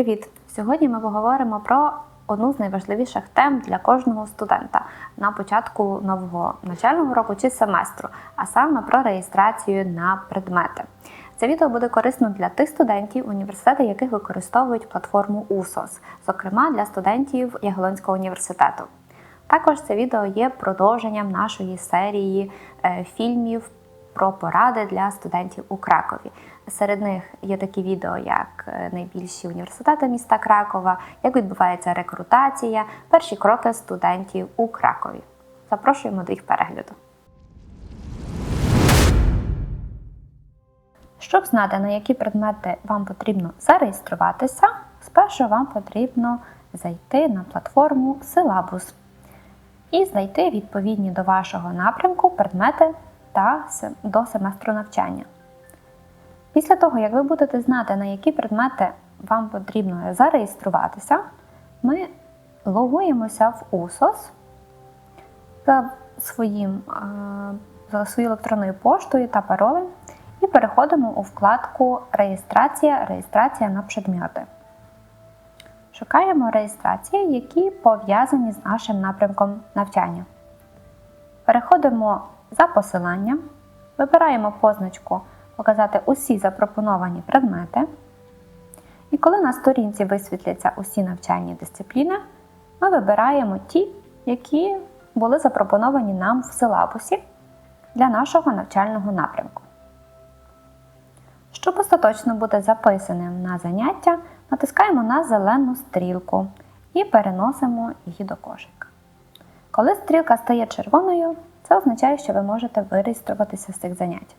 Привіт! Сьогодні ми поговоримо про одну з найважливіших тем для кожного студента на початку нового навчального року чи семестру, а саме про реєстрацію на предмети. Це відео буде корисно для тих студентів, університети яких використовують платформу УСОС, зокрема для студентів Ягелонського університету. Також це відео є продовженням нашої серії е, фільмів про поради для студентів у Кракові. Серед них є такі відео, як е, найбільші університети міста Кракова, як відбувається рекрутація, перші кроки студентів у Кракові. Запрошуємо до їх перегляду. Щоб знати, на які предмети вам потрібно зареєструватися, спершу вам потрібно зайти на платформу Syllabus і знайти відповідні до вашого напрямку предмети та до семестру навчання. Після того, як ви будете знати, на які предмети вам потрібно зареєструватися, ми логуємося в УСОС за, своїм, за своєю електронною поштою та паролем і переходимо у вкладку Реєстрація, реєстрація на предмети. Шукаємо реєстрації, які пов'язані з нашим напрямком навчання. Переходимо за посиланням, вибираємо позначку Показати усі запропоновані предмети. І коли на сторінці висвітляться усі навчальні дисципліни, ми вибираємо ті, які були запропоновані нам в силабусі для нашого навчального напрямку. Щоб остаточно бути записаним на заняття, натискаємо на зелену стрілку і переносимо її до кошика. Коли стрілка стає червоною, це означає, що ви можете виреєструватися з цих занять.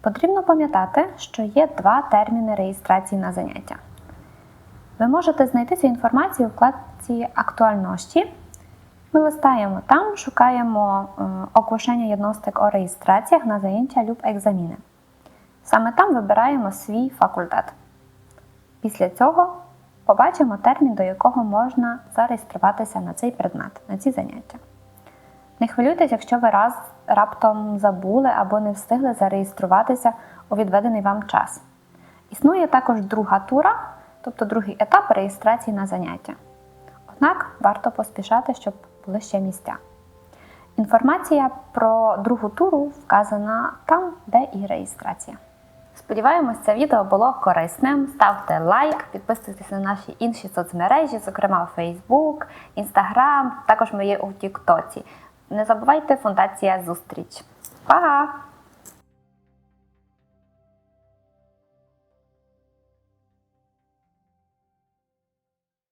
Потрібно пам'ятати, що є два терміни реєстрації на заняття. Ви можете знайти цю інформацію у вкладці Актуальності. Ми листаємо там, шукаємо е, оголошення єдностик о реєстраціях на заняття люб екзаміни. Саме там вибираємо свій факультет. Після цього побачимо термін, до якого можна зареєструватися на цей предмет, на ці заняття. Не хвилюйтесь, якщо ви раз раптом забули або не встигли зареєструватися у відведений вам час. Існує також друга тура, тобто другий етап реєстрації на заняття. Однак варто поспішати, щоб були ще місця. Інформація про другу туру вказана там, де і реєстрація. Сподіваємось, це відео було корисним. Ставте лайк, підписуйтесь на наші інші соцмережі, зокрема Facebook, Instagram, також ми є у Тіктоці. Не забувайте фундація зустріч. Па!